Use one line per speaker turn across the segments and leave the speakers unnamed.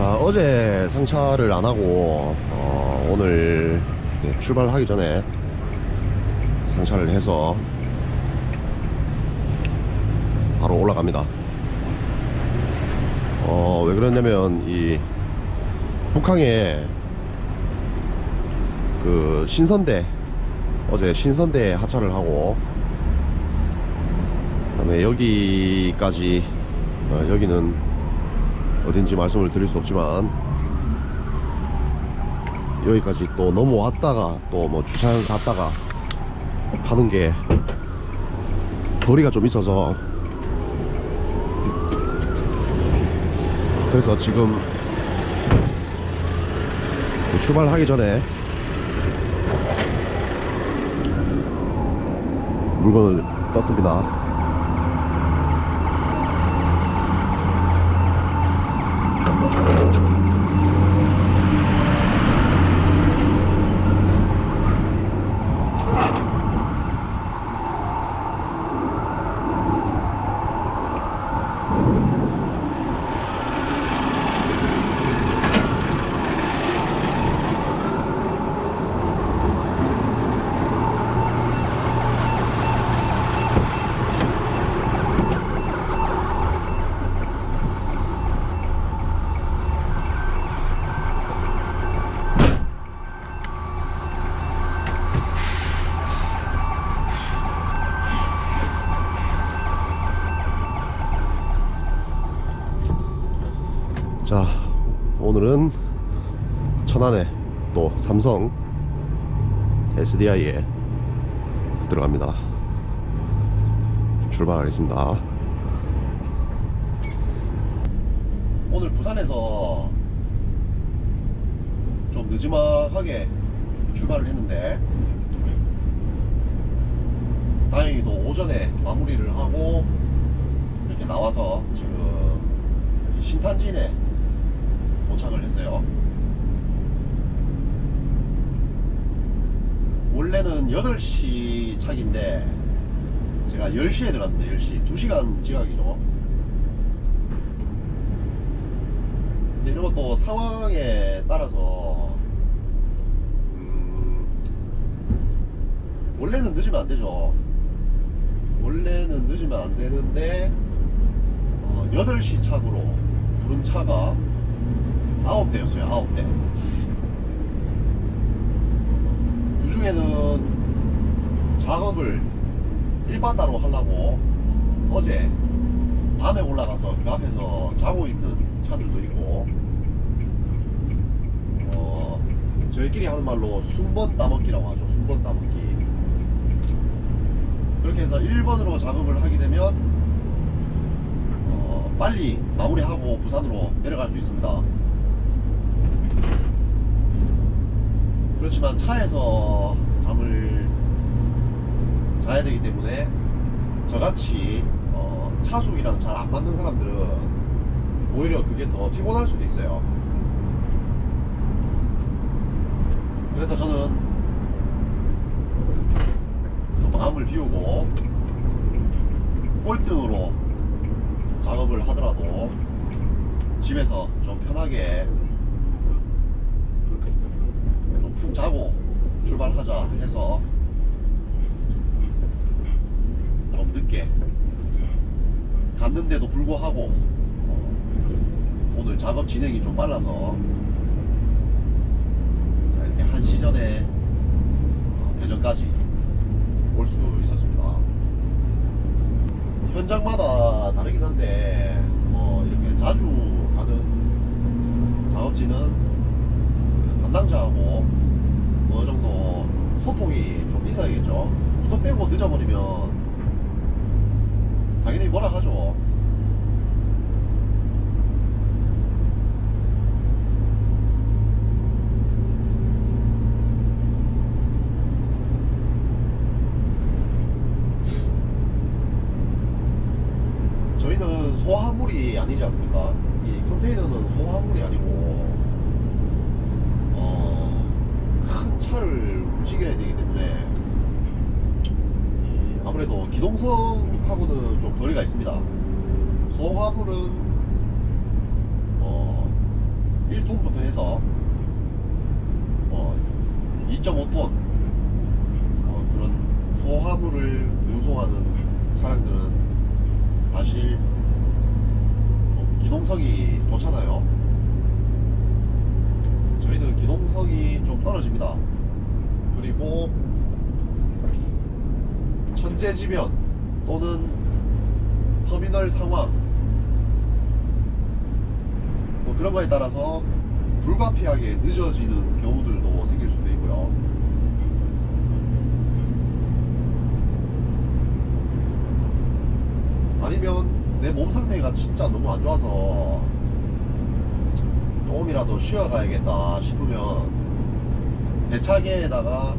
어제 상차를 안 하고 어, 오늘 예, 출발하기 전에 상차를 해서 바로 올라갑니다. 어, 왜 그러냐면 이 북항에 그 신선대 어제 신선대 하차를 하고 그 다음에 여기까지 어, 여기는 어딘지 말씀을 드릴 수 없지만 여기까지 또 넘어왔다가 또 뭐 주차장 갔다가 하는 게 거리가 좀 있어서 그래서 지금 출발하기 전에 물건을 떴습니다. 자, 오늘은 천안에 또 삼성 SDI에 들어갑니다. 출발하겠습니다. 오늘 부산에서 좀 늦지막하게 출발을 했는데 다행히도 오전에 마무리를 하고 이렇게 나와서 지금 신탄진에 도착을 했어요. 원래는 8시 차인데 제가 10시에 들어왔습니다. 10시. 2시간 지각이죠. 근데 이런 것도 상황에 따라서 음, 원래는 늦으면 안 되죠. 원래는 늦으면 안 되는데 어, 8시 차고로 부른 차가 9대였어요 9대. 그 중에는 작업을 일반다로 하려고 어제 밤에 올라가서 그 앞에서 자고 있는 차들도 있고 어, 저희끼리 하는 말로 순번 따먹기라고 하죠 순번 따먹기. 그렇게 해서 1번으로 작업을 하게 되면 어, 빨리 마무리하고 부산으로 내려갈 수 있습니다. 그렇지만 차에서 잠을 자야 되기 때문에 저같이 어, 차숙이랑 잘 안 맞는 사람들은 오히려 그게 더 피곤할 수도 있어요. 그래서 저는 마음을 비우고 꼴등으로 작업을 하더라도 집에서 좀 편하게 좀 푹 자고 출발하자 해서 좀 늦게 갔는데도 불구하고 어, 오늘 작업 진행이 좀 빨라서 자, 이렇게 한 시전에 어, 대전까지 올 수 있었습니다. 현장마다 다르긴 한데 뭐 이렇게 자주 가는 작업지는 그 담당자하고 소통이 좀 있어야겠죠. 부터 빼고 늦어버리면 당연히 뭐라 하죠. 저희는 소화물이 아니지 않습니까? 이 컨테이너는 소화물이 아니고 어, 큰 차를 움직여야 되기 때문에 이 아무래도 기동성하고는 좀 거리가 있습니다. 소화물은 어, 1톤부터 해서 어, 2.5톤 어, 그런 소화물을 운송하는 차량들은 사실 좀 기동성이 좋잖아요. 저희는 기동성이 좀 떨어집니다. 그리고 천재지변 또는 터미널 상황 뭐 그런 거에 따라서 불가피하게 늦어지는 경우들도 생길 수도 있고요. 아니면 내 몸 상태가 진짜 너무 안 좋아서 조금이라도 쉬어가야겠다 싶으면 배차계에다가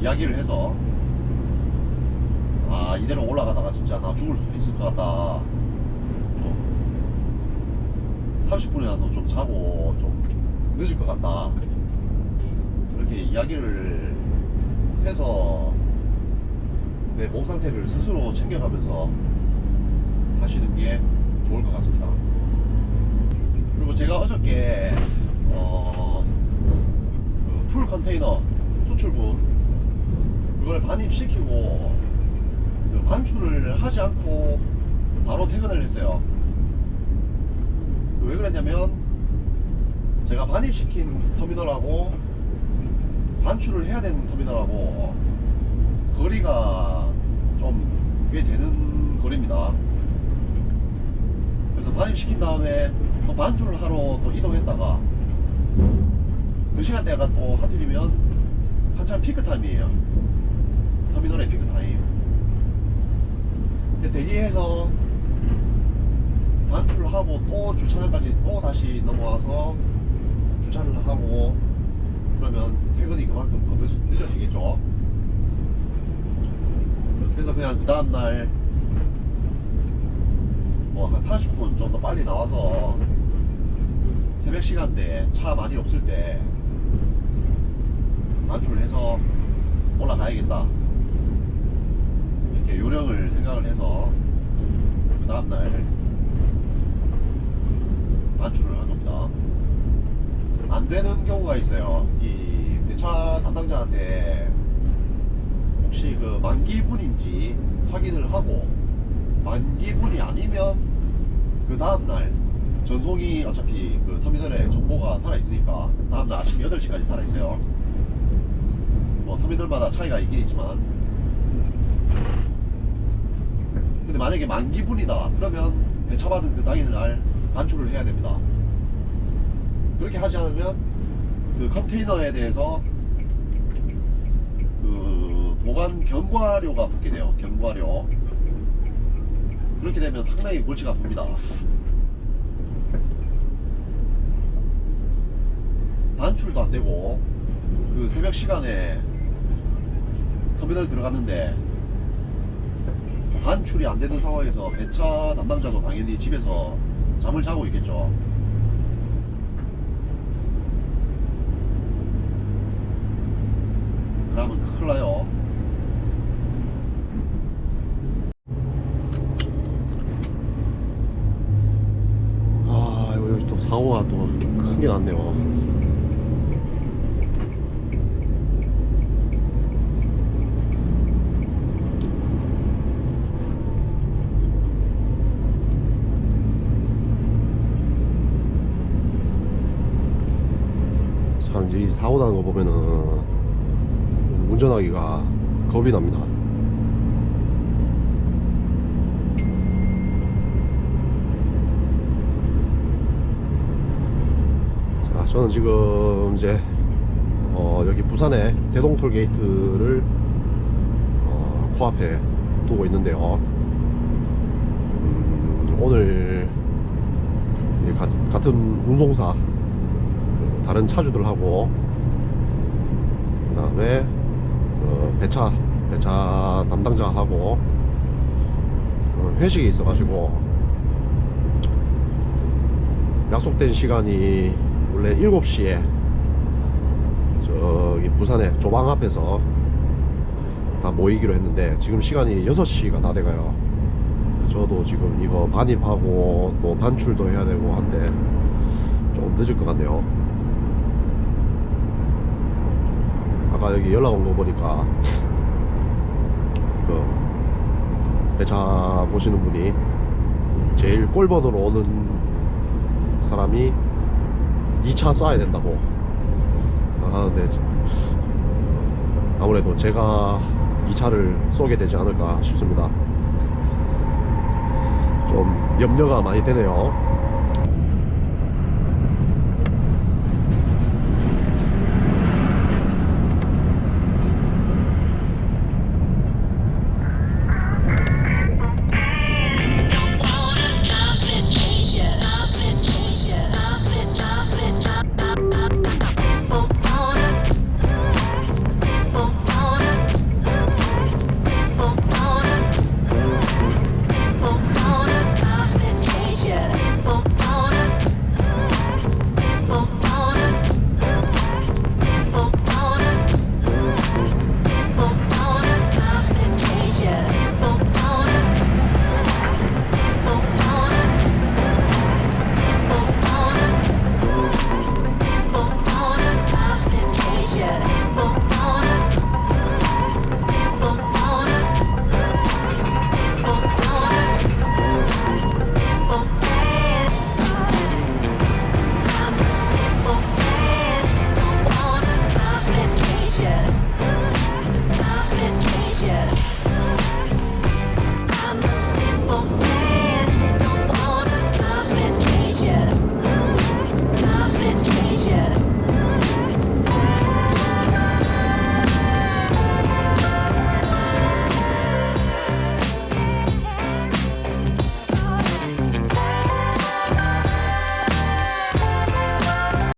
이야기를 해서 아 이대로 올라가다가 진짜 나 죽을 수도 있을 것 같다. 좀 30분이라도 좀 자고 좀 늦을 것 같다. 그렇게 이야기를 해서 내 몸 상태를 스스로 챙겨가면서 하시는 게 좋을 것 같습니다. 그리고 제가 어저께 어, 그 풀 컨테이너 수출분 그걸 반입시키고 그 반출을 하지 않고 바로 퇴근을 했어요. 왜 그랬냐면 제가 반입시킨 터미널하고 반출을 해야 되는 터미널하고 거리가 좀 꽤 되는 거리입니다. 그래서 반입시킨 다음에 또 반출을 하러 또 이동했다가 그 시간대가 또 하필이면 한참 피크 타임이에요. 터미널의 피크 타임. 근데 대기해서 반출을 하고 또 주차장까지 또 다시 넘어와서 주차를 하고 그러면 퇴근이 그만큼 더 늦, 늦어지겠죠. 그래서 그냥 그 다음날 뭐한 30분 좀 더 빨리 나와서 새벽 시간대 차 많이 없을 때 반출해서 올라가야겠다. 이렇게 요령을 생각을 해서 그 다음날 반출을 한 겁니다. 안 되는 경우가 있어요. 이 배차 담당자한테 혹시 그 만기분인지 확인을 하고 만기분이 아니면 그 다음날 전송이 어차피 그 터미널에 정보가 살아있으니까 다음날 아침 8시까지 살아있어요 뭐 터미널마다 차이가 있긴 있지만. 근데 만약에 만기분이다 그러면 배차 받은 그 당일날 반출을 해야 됩니다. 그렇게 하지 않으면 그 컨테이너에 대해서 그 보관 경과료가 붙게 돼요. 경과료 그렇게 되면 상당히 골치가 아픕니다. 반출도 안 되고 그 새벽 시간에 터미널 들어갔는데 반출이 안 되는 상황에서 배차 담당자도 당연히 집에서 잠을 자고 있겠죠. 그러면 큰일 나요. 아, 이거 또 사고가 또 큰 게 났네요. 참 이제 이 사고 나는 거 보면은 운전하기가 겁이 납니다. 자, 저는 지금 이제 어, 여기 부산의 대동톨 게이트를 어, 코앞에 두고 있는데요. 음, 오늘 같은 운송사 다른 차주들하고 그 다음에 어, 배차 배차 담당자하고 어, 회식이 있어가지고 약속된 시간이 원래 7시에 저기 부산의 조방 앞에서 다 모이기로 했는데 지금 시간이 6시가 다 돼가요 저도 지금 이거 반입하고 또 반출도 해야 되고 한데 늦을 것 같네요. 아까 여기 연락 온 거 보니까 그 배차 보시는 분이 제일 꼴번으로 오는 사람이 2차 쏴야 된다고 하는데 아무래도 제가 2차를 쏘게 되지 않을까 싶습니다. 좀 염려가 많이 되네요.